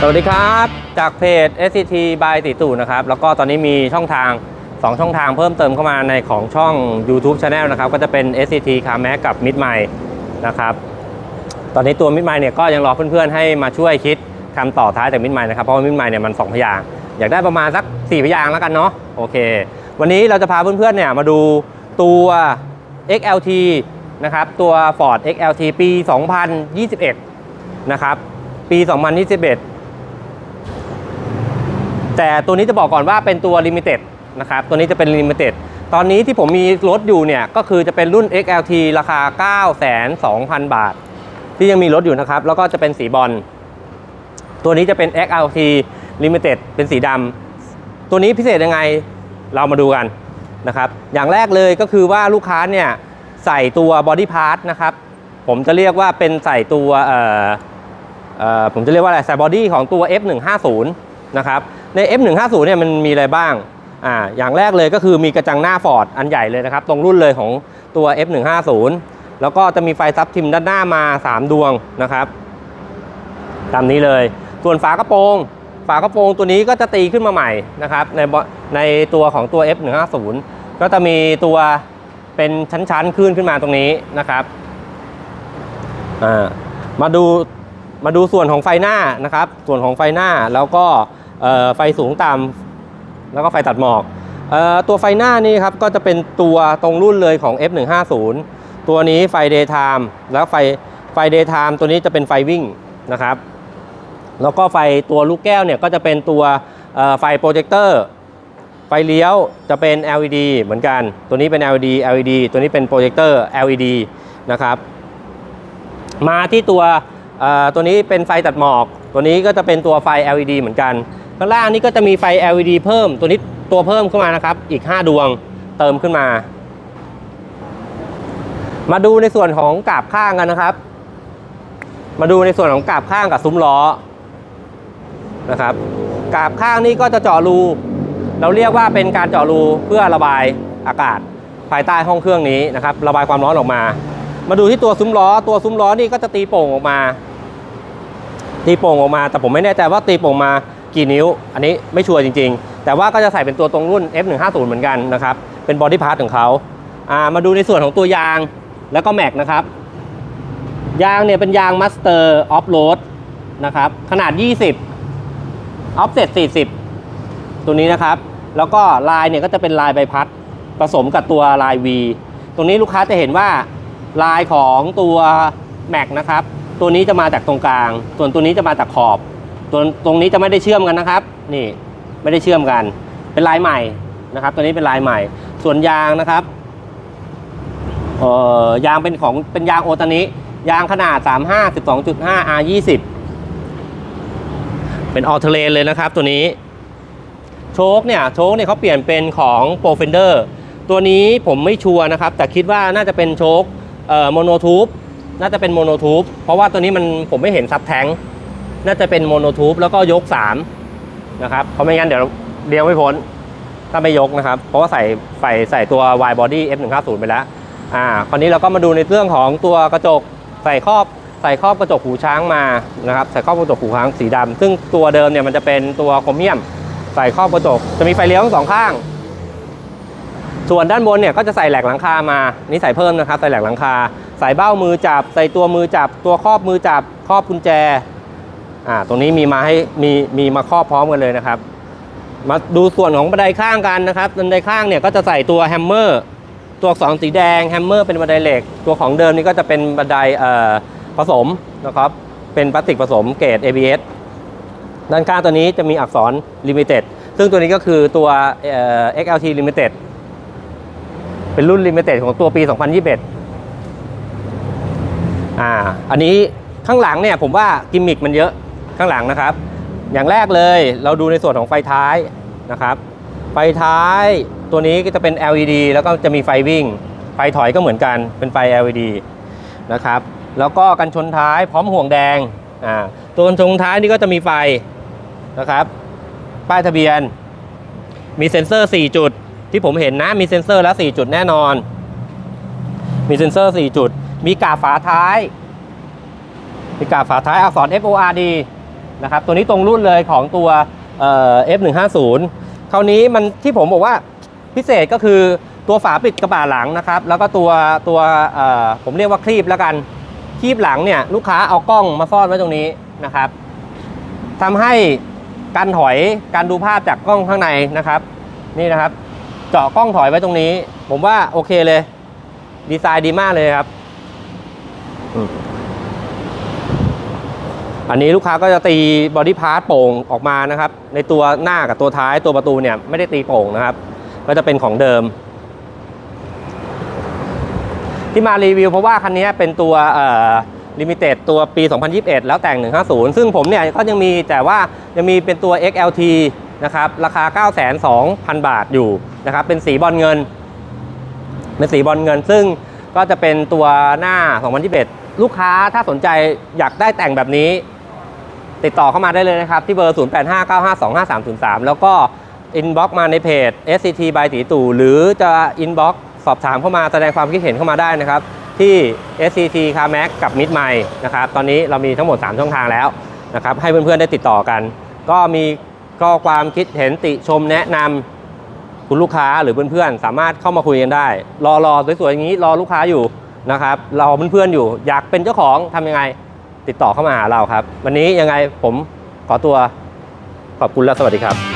สวัสดีครับ จากเพจ SCT by ติตู่นะครับ แล้วก็ตอนนี้มีช่องทาง 2 ช่องทางเพิ่มเติมเข้ามาในของช่อง YouTube Channel นะครับ ก็จะเป็น SCT c a r m a กับ Mid m i นะครับ ตอนนี้ตัว Mid m i เนี่ยก็ยังรอเพื่อนๆ ให้มาช่วยคิดคำต่อท้ายจาก Mid m i นะครับ เพราะว่า Mid m i เนี่ยมัน 2 พยางอยากได้ประมาณสัก 4 พยางแล้วกันเนาะโอเค วันนี้เราจะพาเพื่อนๆ เนี่ยมาดูตัว XLT นะครับตัว Ford XLT ปี 2021 นะครับปี 2021 แต่ตัวนี้จะบอกก่อนว่าเป็นตัว Limited นะครับตัวนี้จะเป็น Limited ตอนนี้ที่ผมมีรถอยู่เนี่ยก็คือจะเป็นรุ่น XLT ราคา9,200,000 บาท ที่ยังมีรถอยู่นะครับ แล้วก็จะเป็นสีบอลตัวนี้จะเป็น XLT Limited เป็นสีดำตัวนี้พิเศษยังไงเรามาดูกันนะครับอย่างแรกเลยก็คือว่าลูกค้าเนี่ยใส่ตัว Body Part นะครับผมจะเรียกว่าเป็นใส่ตัวผมจะเรียกว่าอะไรใส่บอดี้ของตัว F150 นะครับใน F150 เนี่ยมันมีอะไรบ้างอ่าอย่างแรกเลยก็คือมีกระจังหน้าฟอร์ดอันใหญ่เลยนะครับ ตรงรุ่นเลยของตัว F150 แล้วก็จะมีไฟซับทิมด้านหน้ามา 3 ดวงนะครับ ตามนี้เลย ส่วนฝากระโปรง ฝากระโปรงตัวนี้ก็จะตีขึ้นมาใหม่นะครับ ในในตัวของตัว F150 ก็จะมีตัวเป็นชั้นๆขึ้นขึ้นมาตรงนี้นะครับมาดูมาดูส่วนของไฟหน้านะครับ ส่วนของไฟหน้าแล้วก็ ไฟสูงต่ำแล้วก็ไฟตัดหมอกออตัวไฟหน้านี่ครับก็จะเป็นตัวตรงรุ่นเลยของ F150 ตัวนี้ไฟ daytime แล้วไฟไฟ daytime ตัวนี้จะเป็นไฟวิ่งนะครับ แล้วก็ไฟตัวลูกแก้วเนี่ยก็จะเป็นตัวไฟโปรเจคเตอร์ไฟเลี้ยวจะเป็น LED เหมือนกัน ตัวนี้เป็น LED LED ตัวนี้เป็นโปรเจคเตอร์ LED นะครับ มาที่ตัว ตัวนี้เป็นไฟตัดหมอก ตัวนี้ก็จะเป็นตัวไฟ LED เหมือนกันข้างล่างนี้ก็จะมีไฟ LED เพิ่มตัวนี้ตัวเพิ่มขึ้นมานะครับ อีก 5 ดวงเติมขึ้นมา มาดูในส่วนของกาบข้างกันนะครับ มาดูในส่วนของกาบข้างกับซุ้มล้อนะครับกาบข้างนี้ก็จะเจาะรู เราเรียกว่าเป็นการเจาะรูเพื่อระบายอากาศ ภายใต้ห้องเครื่องนี้นะครับ ระบายความร้อนออกมา มาดูที่ตัวซุ้มล้อ ตัวซุ้มล้อนี่ก็จะตีโป่งออกมา ตีโป่งออกมา แต่ผมไม่แน่ใจว่าตีโป่งมากี่นิ้ว อันนี้ไม่ชัวร์จริง ๆ แต่ว่าก็จะใส่เป็นตัวตรงรุ่น F150 เหมือนกันนะครับ เป็นบอดี้พาร์ทของเขาอ่ามาดูในส่วนของตัวยางแล้วก็แม็กนะครับ ยางเนี่ยเป็นยาง Master Off Road นะครับ ขนาด 20 Offset 40 ตัวนี้นะครับ แล้วก็ลายเนี่ยก็จะเป็นลายใบพัด ผสมกับตัวลาย V ตรงนี้ลูกค้าจะเห็นว่า ลายของตัว Mac นะครับ ตัวนี้จะมาจากตรงกลาง ส่วนตัวนี้จะมาจากขอบตัวตรงนี้จะไม่ได้เชื่อมกันนะครับ นี่ไม่ได้เชื่อมกัน เป็นลายใหม่นะครับ ตัวนี้เป็นลายใหม่ ส่วนยางนะครับเอ่อยางเป็นของเป็นยางโอตานิยางขนาด 35 12.5 R 20เป็นออเทเลนเลยนะครับ ตัวนี้ โชคเนี่ยโชคเนี่ยเขาเปลี่ยนเป็นของโปรเฟนเดอร์ตัวนี้ผมไม่ชัวร์นะครับ แต่คิดว่าน่าจะเป็นโชค เอ่อโมโนทูบน่าจะเป็นโมโนทูบเพราะว่าตัวนี้มันผมไม่เห็นซับแทงน่าจะเป็นโมโนทูบแล้วก็ยก3นะครับเพราะไม่งั้นเดี๋ยวเลี้ยวไม่พ้น ถ้าไม่ยกนะครับ เพราะว่าใส่ใส่ใส่ตัว Y body F150 ไปแล้วอ่าคราวนี้เราก็มาดูในเรื่องของตัวกระจกใส่ครอบใส่ครอบกระจกหูช้างมานะครับใส่ครอบกระจกหูช้างสีดำซึ่งตัวเดิมเนี่ยมันจะเป็นตัวโครเมียม ใส่ครอบกระจกจะมีไฟเลี้ยวทั้งสองข้าง ส่วนด้านบนเนี่ยก็จะใส่แหลกหลังคามานี่ใส่เพิ่มนะครับ ใส่แหลกหลังคา ใส่เบ้ามือจับ ใส่ตัวมือจับ ตัวครอบมือจับ ครอบกุญแจอ่าตรงนี้มีมาให้มีมีมาครอบพร้อมกันเลยนะครับ มาดูส่วนของบันไดข้างกันนะครับบันไดข้างเนี่ยก็จะใส่ตัวแฮมเมอร์ตัวอักษรสีแดงแฮมเมอร์เป็นบันไดเหล็ก ตัวของเดิมนี่ก็จะเป็นบันไดเอ่อผสมนะครับเป็นพลาสติกผสมเกรด ABS ด้านข้างตัวนี้จะมีอักษร Limited ซึ่งตัวนี้ก็คือตัว XLT Limited เป็นรุ่น Limited ของตัวปี 2021 อ่า อันนี้ข้างหลังเนี่ยผมว่ากิมมิคมันเยอะข้างหลังนะครับ อย่างแรกเลยเราดูในส่วนของไฟท้ายนะครับ ไฟท้ายตัวนี้ก็จะเป็น LED แล้วก็จะมีไฟวิ่ง ไฟถอยก็เหมือนกันเป็นไฟ LED นะครับ แล้วก็กันชนท้ายพร้อมห่วงแดง อ่า ตัวกันชนท้ายนี่ก็จะมีไฟนะครับ ป้ายทะเบียน มีเซ็นเซอร์ 4 จุด ที่ผมเห็นนะมีเซ็นเซอร์แล้ว 4 จุดแน่นอน มีเซ็นเซอร์ 4 จุด มีกาฝาท้าย มีกาฝาท้ายอักษร FORD นะครับ ตัวนี้ตรงรุ่นเลยของตัวเอ่อ F150 คราวนี้มันที่ผมบอกว่าพิเศษก็คือตัวฝาปิดกระบะหลังนะครับ แล้วก็ตัวตัวผมเรียกว่าคลีบแล้วกันคลีบหลังเนี่ยลูกค้าเอากล้องมาซ่อนไว้ตรงนี้นะครับทำให้การถอยการดูภาพจากกล้องข้างในนะครับ นี่นะครับ เจาะกล้องถอยไว้ตรงนี้ ผมว่าโอเคเลย ดีไซน์ดีมากเลยครับ อันนี้ลูกค้าก็จะตีบอดี้พาร์ตโป่งออกมานะครับ ในตัวหน้ากับตัวท้ายตัวประตูเนี่ยไม่ได้ตีโป่งนะครับ ก็จะเป็นของเดิม ที่มารีวิวเพราะว่าคันนี้เป็นตัวลิมิเต็ดตัวปี 2021 แล้วแต่ง 150 ซึ่งผมเนี่ยก็ยังมีแต่ว่ายังมีเป็นตัว XLT นะครับราคา 9,200,000 บาทอยู่นะครับเป็นสีบอลเงิน เป็นสีบอลเงิน ซึ่งก็จะเป็นตัวหน้า2021ลูกค้าถ้าสนใจอยากได้แต่งแบบนี้ ติดต่อเข้ามาได้เลยนะครับ ที่เบอร์ 0859525303 แล้วก็อินบ็อกมาในเพจ SCT by ตีตู่หรือจะอินบ็อกสอบถามเข้ามาแสดงความคิดเห็นเข้ามาได้นะครับ ที่ SCT Car Max กับ Mid m i นะครับ ตอนนี้เรามีทั้งหมด 3 ช่องทางแล้วนะครับ ให้เพื่อนๆได้ติดต่อกัน ก็มี ก็ความคิดเห็นติชมแนะนำคุณลูกค้าหรือเพื่อนๆ สามารถเข้ามาคุยกันได้ รอรอสวยๆอย่างนี้รอลูกค้าอยู่นะครับรอเพื่อนๆอยู่ อยากเป็นเจ้าของทำยังไง ติดต่อเข้ามาหาเราครับ วันนี้ยังไงผมขอตัวขอบคุณและสวัสดีครับ